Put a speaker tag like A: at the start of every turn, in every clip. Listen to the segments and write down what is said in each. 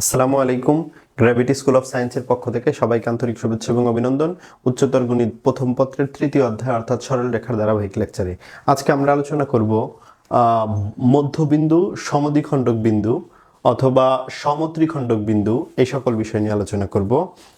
A: আসসালামু আলাইকুম। Gravity school of সায়েন্সের পক্ষ থেকে সবাইকে আন্তরিক শুভেচ্ছা এবং অভিনন্দন। উচ্চতর গণিত প্রথম পত্রের তৃতীয় অধ্যায় অর্থাৎ সরল রেখার ধারাবাহিক লেকচারে আজকে আমরা আলোচনা করব মধ্যবিন্দু, সমদ্বিখণ্ডক বিন্দু। অথবা সমত্রিখণ্ডক বিন্দু এই সকল বিষয় নিয়ে আলোচনা করব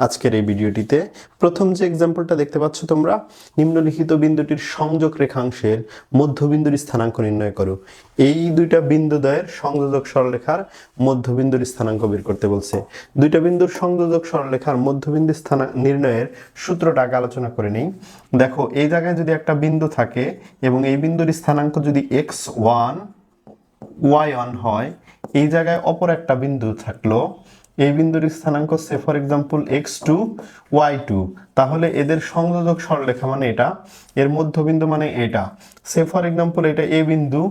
A: আজকের এই ভিডিওটিতে। প্রথম যে এক্সাম্পলটা দেখতে পাচ্ছ তোমরা, নিম্নলিখিত বিন্দুটির সংযোগ রেখাংশের মধ্যবিন্দুর স্থানাঙ্ক নির্ণয় করো। এই দুইটা বিন্দু বিন্দুদ্বয়ের সংযোজক সরলরেখার মধ্যবিন্দুর স্থানাঙ্ক বের করতে বলছে। দুইটা বিন্দুর সংযোজক সরলরেখার মধ্যবিন্দু স্থান নির্ণয়ের সূত্রটা আগে আলোচনা করে নেই। দেখো, এই জায়গায় যদি একটা বিন্দু থাকে এবং এই বিন্দুর স্থানাঙ্ক যদি এক্স ওয়ান ওয়াই ওয়ান হয় এই জায়গায় অপর একটা বিন্দু থাকল। এই বিন্দুর স্থানাঙ্ক say for example X two Y two তাহলে এদের সংযোজক সরলেখা মানে এটা। এর মধ্যবিন্দু মানে এটা। সে ফর এক্সাম্পল এটা এ বিন্দু,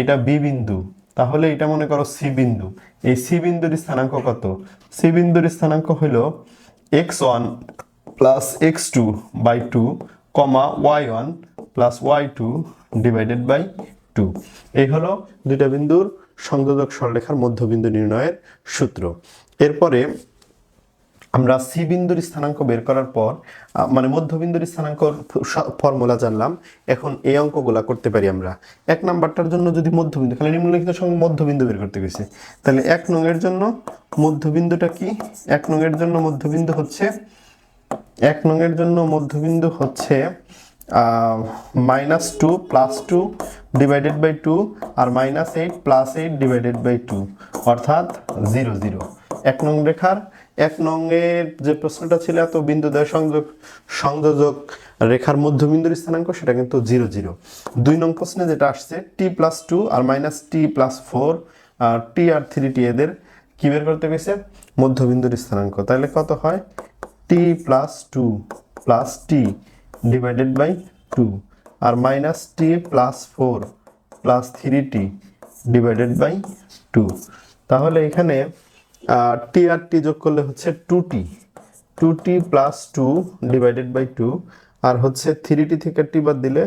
A: এটা বি বিন্দু। তাহলে এটা মনে করো সি বিন্দু। এই সি বিন্দুর স্থানাঙ্ক কত? সি বিন্দুর স্থানাঙ্ক হলো X one plus X two by two comma Y one plus Y two divided by two এই হলো দুইটা বিন্দুর সংযোজক সরলরেখার মধ্যবিন্দু নির্ণয়ের সূত্র। এরপরে আমরা সি বিন্দুর স্থানাঙ্ক বের করার পর মানে মধ্যবিন্দুর স্থানাঙ্ক ফর্মুলা জানলাম। এখন এই অঙ্কগুলা করতে পারি আমরা। এক নাম্বারটার জন্য যদি মধ্যবিন্দু খালি নিম্নলিখিত সঙ্গে মধ্যবিন্দু বের করতে গেছে। তাহলে এক নঙের জন্য মধ্যবিন্দুটা কি? এক নঙের জন্য মধ্যবিন্দু হচ্ছে, এক নঙের জন্য মধ্যবিন্দু হচ্ছে minus two plus two divided by two R minus eight plus eight divided by two অর্থাৎ জিরো জিরো এক নং রেখার, এক নংয়ের যে প্রশ্নটা ছিল এত বিন্দু দ্বয় সংযোগ, সংযোজক রেখার মধ্যবিন্দুর স্থানাঙ্ক, সেটা কিন্তু জিরো জিরো দুই নং প্রশ্নে যেটা আসছে টি প্লাস টু আর মাইনাস টি প্লাস ফোর আর টি আর থ্রি টি এদের কি বের করতে গেছে? মধ্যবিন্দুর স্থানাঙ্ক। তাহলে কত হয়? T plus two plus T divided by two R minus T plus four plus three T divided by two তাহলে এখানে টি আর টি যোগ করলে হচ্ছে two T two T plus two divided by two আর হচ্ছে থ্রি টি থেকে T বাদ দিলে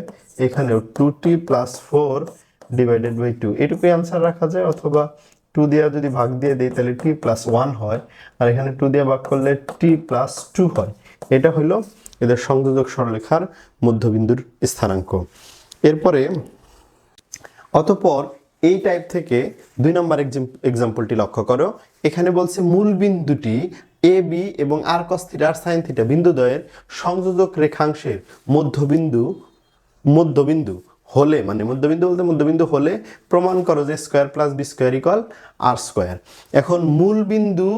A: এখানেও two T plus four divided by two এটুকুই আনসার রাখা যায়, অথবা টু দিয়ে যদি ভাগ দিয়ে দিই, তাহলে টি প্লাস ওয়ান হয়। আর এখানে টু দিয়ে ভাগ করলে টি প্লাস টু হয়। এটা হলো এদের সংযোজক সরলরেখার মধ্যবিন্দুর স্থানাঙ্ক। এরপরে অতঃপর এই টাইপ থেকে দুই নম্বর এক্সাম্পলটি লক্ষ্য করো। এখানে বলছে মূল বিন্দুটি এ বি এবং R cos theta R sine theta বিন্দুদ্বয়ের সংযোজক রেখাংশের মধ্যবিন্দু মধ্যবিন্দু হলে মানে মধ্যবিন্দু বলতে মধ্যবিন্দু হলে প্রমাণ করো যে square plus B square equal R square এখন মূল বিন্দু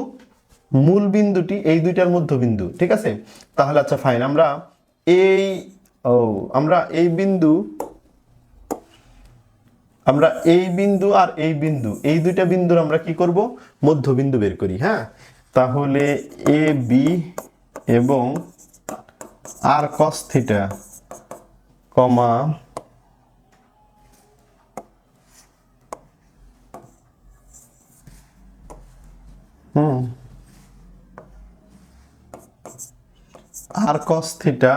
A: মূল বিন্দুটি এই দুইটার মধ্যবিন্দু, ঠিক আছে? তাহলে আচ্ছা ফাইন আমরা এই, ও, আমরা এই বিন্দু, আমরা এই বিন্দু আর এই বিন্দু, এই দুইটা বিন্দুর আমরা কি করব? মধ্যবিন্দু বের করি হ্যাঁ? তাহলে এ, বি এবং R cos theta comma hmm R cos theta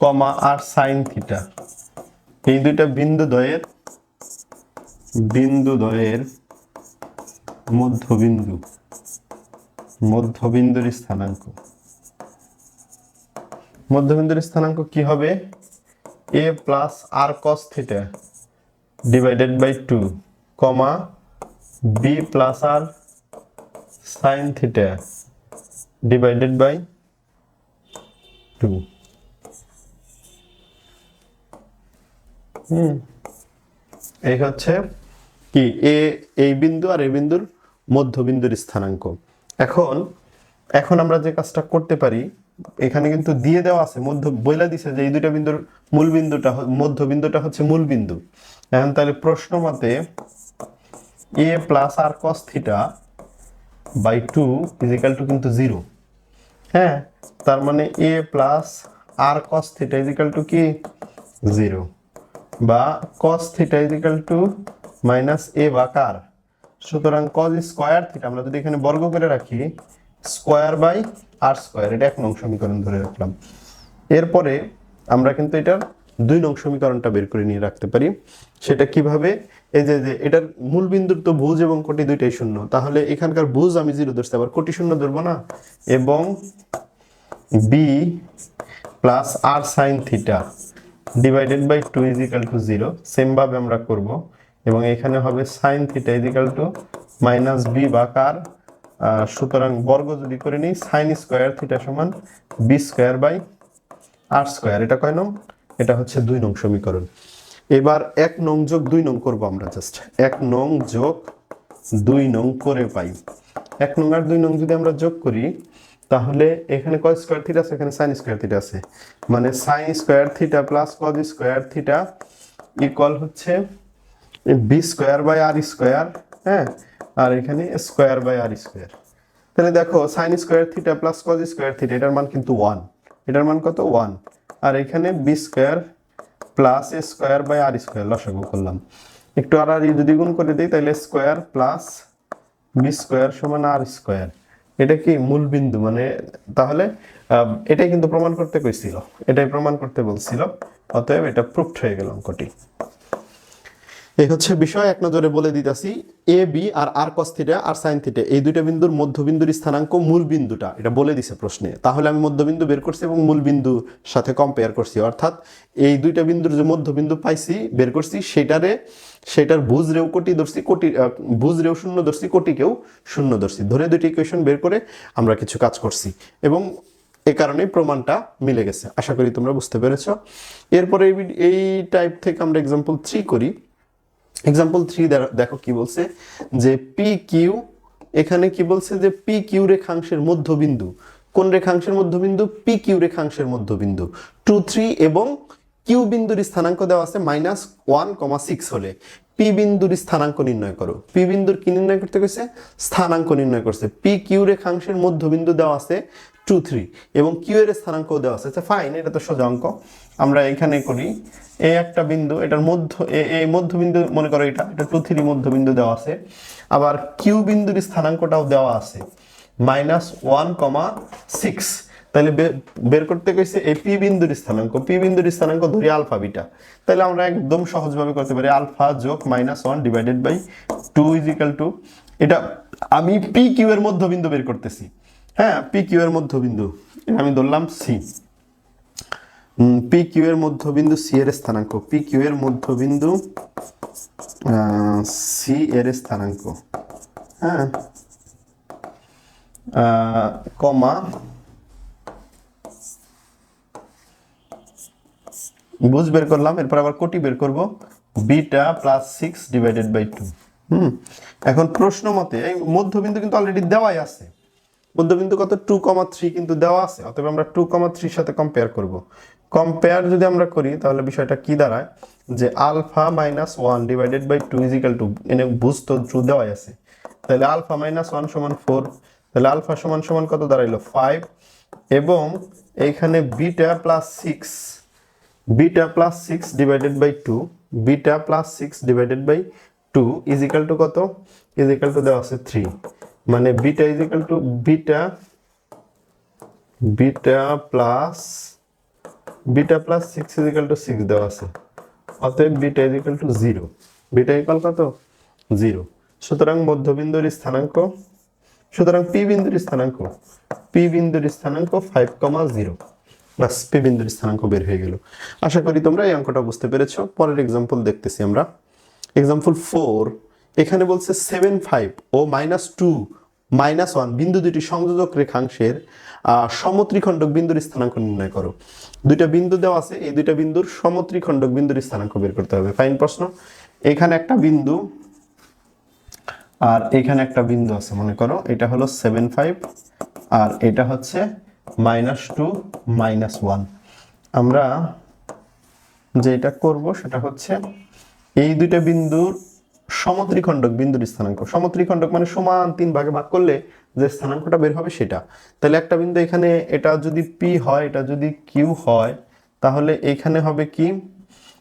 A: comma R sine theta এই দুইটা বিন্দু দ্বয়ের বিন্দু দ্বয়ের মধ্যবিন্দু, মধ্যবিন্দুর স্থানাঙ্ক। মধ্যবিন্দুর স্থানাঙ্ক কি হবে? A plus r cos theta divided by two comma b plus r sine theta divided by two hmm. এই হচ্ছে কি? এ এই বিন্দু আর এই বিন্দুর মধ্যবিন্দুর স্থানাঙ্ক। এখন এখন আমরা যে কাজটা করতে পারি এখানে কিন্তু দিয়ে দেওয়া আছে মধ্য বইলা দিছে যে এই দুইটা বিন্দুর মূল বিন্দুটা মধ্যবিন্দুটা হচ্ছে মূল বিন্দু। এখন তাহলে প্রশ্ন মতে a plus r cos theta by two is equal to কিন্তু জিরো হ্যাঁ তার মানে a plus r cos theta is equal to কি? জিরো বা cos theta is equal to minus a বা কার? সুতরাং কজ স্কোয়ার থিটা আমরা যদি এখানে বর্গ করে রাখি স্কোয়ার বাই আর স্কোয়ার এটা এক নং সমীকরণ ধরে রাখলাম। এরপরে আমরা কিন্তু এটার দুই নং সমীকরণটা বের করে নিয়ে রাখতে পারি। সেটা কীভাবে? এই যে যে, এটার মূল বিন্দুর তো ভুজ এবং কোটি দুইটাই শূন্য। তাহলে এখানকার ভুজ আমি জিরো ধরছি, আবার কোটি শূন্য ধরবো না? এবং b plus r sine theta divided by two is equal to zero সেমভাবে আমরা করব। এবং এখানে হবে sine theta is equal to minus b বা কার সুতরাং বর্গ যদি করে নিই সাইন স্কোয়ার থিটা সমান b square by r square এটা কয় নং? এটা হচ্ছে দুই নং সমীকরণ। এবার এক নং যোগ দুই নং করব আমরা জাস্ট এক নং যোগ দুই নং করে পাই। এক নং আর দুই নং যদি আমরা যোগ করি, তাহলে এখানে কয় স্কোয়ার থিটা আছে? এখানে সাইন স্কোয়ার থিটা আছে। মানে sine square theta plus cos square theta equal হচ্ছে b square by r square হ্যাঁ? আর এখানে স্কোয়ার বাই আর স্কোয়ার তাহলে দেখো sine square theta plus cos square theta এটার মান কিন্তু ওয়ান এটার মান কত? ওয়ান আর এখানে b square plus a square by r square লসাগু করলাম। একটু আর আর যদি গুণ করে দিই, তাহলে স্কোয়ার প্লাস বি স্কোয়ার সমান আর স্কোয়ার এটা কি মূল বিন্দু? মানে তাহলে এটাই কিন্তু প্রমাণ করতে কইছিল। এটাই প্রমাণ করতে বলছিল। অতএব এটা প্রুফড হয়ে গেল অঙ্কটি। এই হচ্ছে বিষয়, এক নজরে বলে দিতেছি এ বি আর আর কস থিটা আর সাইন থিটা এই দুইটা বিন্দুর মধ্যবিন্দুর স্থানাঙ্ক মূল বিন্দুটা, এটা বলে দিছে প্রশ্নে। তাহলে আমি মধ্যবিন্দু বের করছি এবং মূল বিন্দু সাথে কম্পেয়ার করছি। অর্থাৎ এই দুইটা বিন্দুর যে মধ্যবিন্দু পাইছি, বের করছি, সেটারে, সেটার ভুজ রেও কোটি ধরছি, কোটি ভুজ রেও শূন্য ধরছি, কোটিকেও শূন্য ধরছি। ধরে দুইটি ইকুয়েশন বের করে আমরা কিছু কাজ করছি এবং এ কারণেই প্রমাণটা মিলে গেছে। আশা করি তোমরা বুঝতে পেরেছ। এরপরে এই টাইপ থেকে আমরা এক্সাম্পল থ্রি করি। এক্সাম্পল থ্রি দেখো কি বলছে, যে পি কিউ এখানে কি বলছে যে পি কিউ রেখাংশের মধ্যবিন্দু। কোন রেখাংশের মধ্যবিন্দু? পি কিউ রেখাংশের মধ্যবিন্দু। টু থ্রি এবং কিউ বিন্দুর স্থানাঙ্ক দেওয়া আছে মাইনাস ওয়ান কমা সিক্স হলে। পি বিন্দুর স্থানাঙ্ক নির্ণয় করো। পি বিন্দুর কি নির্ণয় করতে গেছে স্থানাঙ্ক নির্ণয় করছে। পি কিউ রেখাংশের মধ্যবিন্দু দেওয়া আছে টু থ্রি এবং কিউ এর স্থানাঙ্ক দেওয়া আছে। আচ্ছা ফাইন এটা তো সোজা অঙ্ক। আমরা এখানে করি, এ একটা বিন্দু, এটার মধ্য এই মধ্যবিন্দু, মনে করো এটা এটা টু থ্রি মধ্যবিন্দু দেওয়া আছে। আবার কিউ বিন্দুর স্থানাঙ্কটাও দেওয়া আছে মাইনাস ওয়ান কমা সিক্স তাহলে বের করতে কইছে এই পি বিন্দুর স্থানাঙ্ক। পি বিন্দুর স্থানাঙ্ক ধরি আলফা বিটা তাহলে আমরা একদম সহজভাবে করতে পারি আলফা যোগ minus one divided by two is equal to এটা আমি পি কিউ এর মধ্যবিন্দু বের করতেছি। হ্যাঁ পি কিউ এর মধ্যবিন্দু। আমি ধরলাম সি পি কিউ এর মধ্যবিন্দু সি এর স্থানাঙ্ক। পি কিউ এর মধ্যবিন্দু সি এর স্থানাঙ্ক। হ্যাঁ। কমা বুঝ বের করলাম, এরপর আবার কোটি বের করব। Beta plus six divided by two hmm. এখন প্রশ্ন মতে, এই মধ্যবিন্দু কিন্তু অলরেডি দেওয়াই আছে। মধ্যবিন্দু কত? টু কমা থ্রি কিন্তু দেওয়া আছে, অতএব আমরা টু কমা থ্রির সাথে কম্পেয়ার করব। কম্পেয়ার যদি আমরা করি, তাহলে বিষয়টা কি দাঁড়ায়? যে alpha minus one divided by two is equal to এনে বুঝ তো ট্রু দেওয়াই আছে। তাহলে আলফা মাইনাস ওয়ান সমান ফোর তাহলে আলফা সমান সমান কত দাঁড়াইলো? ফাইভ এবং এইখানে beta plus six beta plus six divided by two beta plus six divided by two is equal to কত? ইজ ইকাল টু দেওয়া আছে থ্রি মানে beta is equal to beta beta plus beta plus six is equal to six দেওয়া আছে। অতএব beta is equal to zero beta equal কত? Zero সুতরাং মধ্যবিন্দুর স্থানাঙ্ক, সুতরাং পি বিন্দুর স্থানাঙ্ক, পি বিন্দুর স্থানাঙ্ক ফাইভ কমা জিরো বাস পি বিন্দুর স্থানাঙ্ক বের হয়ে গেল। আশা করি তোমরা এই অঙ্কটা বুঝতে পেরেছ। পরের এক্সাম্পল দেখতেছি আমরা। এক্সাম্পল ফোর এখানে বলছে সেভেন ফাইভ ও মাইনাস টু মাইনাস ওয়ান বিন্দু দুটি সংযোজক রেখাংশের সমত্রিখণ্ডক বিন্দুর স্থানাঙ্ক নির্ণয় করো। দুইটা বিন্দু দেওয়া আছে, এই দুইটা বিন্দুর সমত্রিখণ্ডক বিন্দুর স্থানাঙ্ক বের করতে হবে। ফাইন প্রশ্ন? এখানে একটা বিন্দু, আর এখানে একটা বিন্দু আছে, মনে করো। এটা হলো সেভেন ফাইভ আর এটা হচ্ছে মাইনাস টু মাইনাস ওয়ান আমরা যেটা করব সেটা হচ্ছে, এই দুইটা বিন্দুর সমত্রিখণ্ডক বিন্দুর স্থানাঙ্ক। সমত্রিখণ্ডক মানে সমান তিন ভাগে ভাগ করলে যে স্থানাঙ্কটা বের হবে সেটা। তাহলে একটা বিন্দু এখানে, এটা যদি পি হয়, এটা যদি কিউ হয়, তাহলে এখানে হবে কি?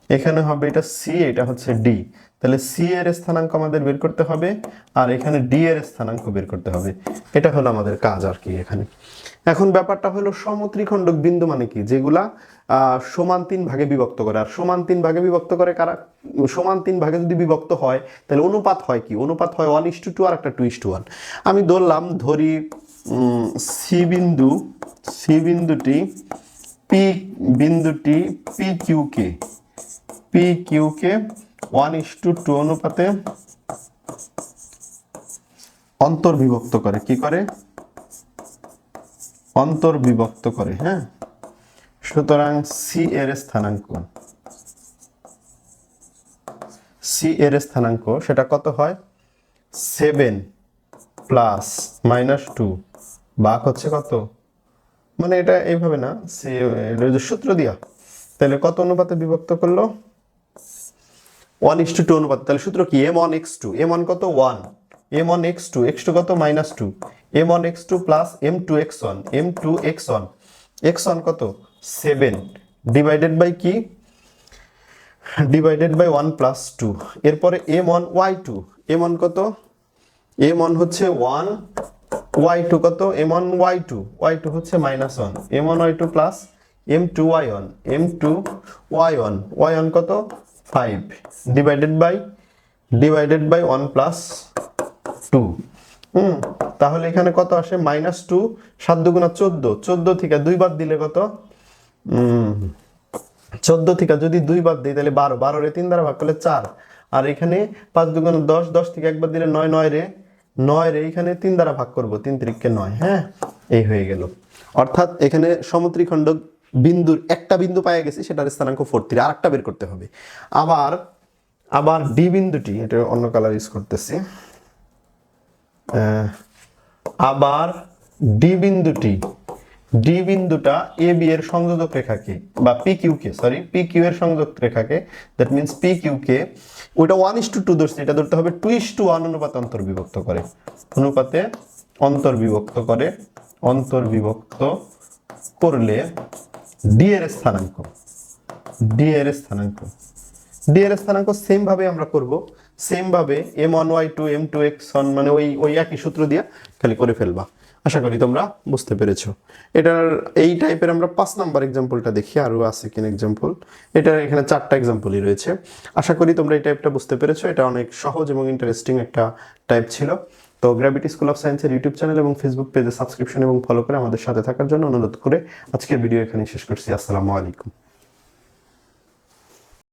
A: এখানে হবে এটা সি এটা হচ্ছে ডি তাহলে সি এর স্থানাঙ্ক আমাদের বের করতে হবে, আর এখানে ডি এর স্থানাঙ্ক বের করতে হবে। এটা হলো আমাদের কাজ আর কি এখানে। এখন ব্যাপারটা হলো সমত্রিখণ্ডক বিন্দু মানে কি? যেগুলা সমান তিন ভাগে বিভক্ত করে। আর সমান তিন ভাগে বিভক্ত করে কারা? সমান তিন ভাগে যদি বিভক্ত হয়, তাহলে অনুপাত হয় কি? অনুপাত হয় one is to two two একটা টু ইস টু ওয়ান আমি ধরলাম, ধরি সি বিন্দু সি বিন্দুটি পি বিন্দুটি পি কিউকে পি কিউকে ওয়ান ইস টু টু অনুপাতে অন্তর্বিভক্ত করে। কি করে? অন্তর্বিভক্ত করে হ্যাঁ? সুতরাং সি এর স্থানাঙ্ক। সি এর স্থানাঙ্ক সেটা কত হয়? সেভেন প্লাস মাইনাস টু বাক হচ্ছে কত? মানে এটা এইভাবে না, সে সূত্র দিয়া। তাহলে কত অনুপাতে বিভক্ত করল? ওয়ান ইস টু টু অনুপাত। তাহলে সূত্র কি? M one x two m one কত? One m one x two x two কত? Minus two m one x two plus m two x one m two x one x one কত? Seven divided by কি? Divided by one plus two. এরপরে m one y two. M one কত? M one হচ্ছে one, Y two কত? M one y two. Y two হচ্ছে minus one. M one y two plus m two y one. M two y one. Y one কত? Five. Divided by divided by one plus two. Hmm, তাহলে এখানে কত আসে? Minus two, সাত দুগুণা চোদ্দ। চোদ্দ থেকে দুই বাদ দিলে কত? চোদ্দ থেকে যদি দুই বাদ দিই, তাহলে বারো। বারো রে তিন দ্বারা ভাগ করলে চার। আর এখানে পাঁচ দুগুণ দশ দশ থেকে একবার দিলে নয় নয় রে নয় রে, এখানে তিন দ্বারা ভাগ করব, তিন তিরিককে নয় হ্যাঁ? এই হয়ে গেল। অর্থাৎ এখানে সমত্রিখণ্ড বিন্দুর একটা বিন্দু পাওয়া গেছে, সেটার স্থানাঙ্ক ফোর থ্রি আর একটা বের করতে হবে। আবার আবার ডি বিন্দুটি, এটা অন্য কালার ইউজ করতেছি। আবার ডি বিন্দুটি ডি বিন্দুটা এ বি এর সংযোজক রেখাকে বা পি কিউ কে সরি পি কিউ এর সংযোগ রেখাকে দ্যাট মিনস পি কিউ কে ওইটা ওয়ান ইস টু টু ধরছে, এটা ধরতে হবে টু ইস টু ওয়ান অনুপাতে অন্তর্বিভক্ত করে। অনুপাতে অন্তর্বিভক্ত করে অন্তর্বিভক্ত করলে ডি এর স্থানাঙ্ক ডি এর স্থানাঙ্ক। ডি এর স্থানাঙ্ক সেম ভাবে আমরা করব সেম ভাবে m one y two m two x মানে ওই ওই একই সূত্র দিয়ে খালি করে ফেলবা। আশা করি তোমরা বুঝতে পেরেছ। এটার এই টাইপের আমরা পাঁচ নাম্বার এক্সাম্পলটা দেখি, আরও আছে কিনা এক্সাম্পল এটা এখানে চারটা এক্সাম্পলই রয়েছে। আশা করি তোমরা এই টাইপটা বুঝতে পেরেছ। এটা অনেক সহজ এবং ইন্টারেস্টিং একটা টাইপ ছিল। তো গ্র্যাভিটি স্কুল অফ সায়েন্সের ইউটিউব চ্যানেল এবং ফেসবুক পেজে সাবস্ক্রিপশন এবং ফলো করে আমাদের সাথে থাকার জন্য অনুরোধ করে আজকের ভিডিও এখানে শেষ করছি। আসসালামু আলাইকুম।